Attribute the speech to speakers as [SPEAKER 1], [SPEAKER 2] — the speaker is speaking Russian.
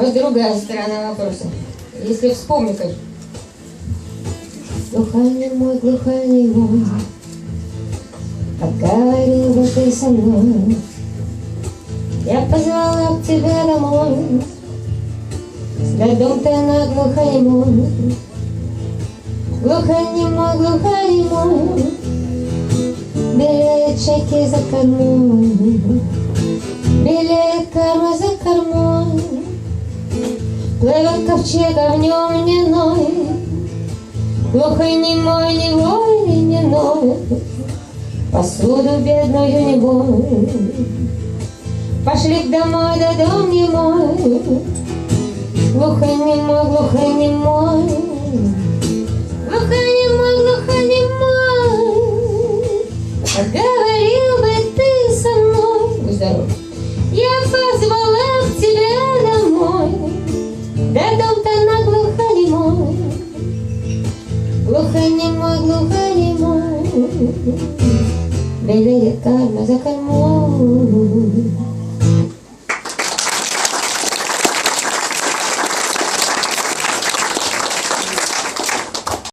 [SPEAKER 1] Вот другая сторона вопроса. Если вспомнить. Глухарь мой, глухарь мой, Поговорил бы ты со мной, Я позвала к тебе домой, Следом ты на глухонемой, Глухонемой, глухонемой, Белеет чайки за кормой, Белеет карма за Плывет ковчег огнем льняной, Глухой немой, не вой, не ной, Посуду бедную не бой. Пошли к домой, да дом не мой, Глухой немой, глухой немой, Глухой немой, глухой немой, Поговорил бы ты со мной, Будь. Я Глухонемой, глухонемой, Белеет карма за кормой.